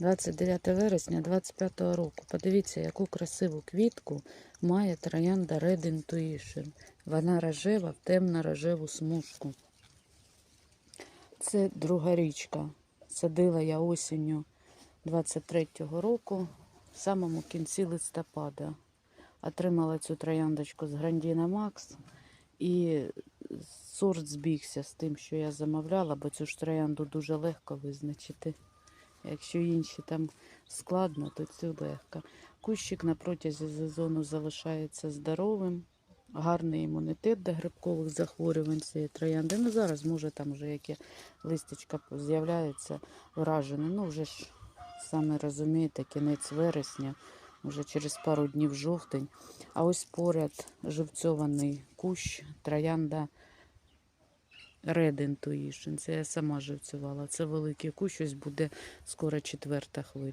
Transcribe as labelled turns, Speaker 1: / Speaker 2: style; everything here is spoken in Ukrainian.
Speaker 1: 29 вересня 25 року. Подивіться, яку красиву квітку має троянда Red Intuition. Вона рожева в темно-рожеву смужку. Це друга річка. Садила я осінню 23-го року, в самому кінці листопада. Отримала цю трояндочку з Грандіна Макс. І сорт збігся з тим, що я замовляла, бо цю ж троянду дуже легко визначити. Якщо інші там складно, то цю легко. Кущик на протязі сезону залишається здоровим, гарний імунітет до грибкових захворювань цієї троянди. Ну зараз може там вже яке листячка з'являється вражене. Ну вже ж саме розумієте, кінець вересня, вже через пару днів жовтень. А ось поряд живцьований кущ, троянда Red Intuition. Це я сама живцювала. Це великий кущ, ось буде скоро четверта хвиля.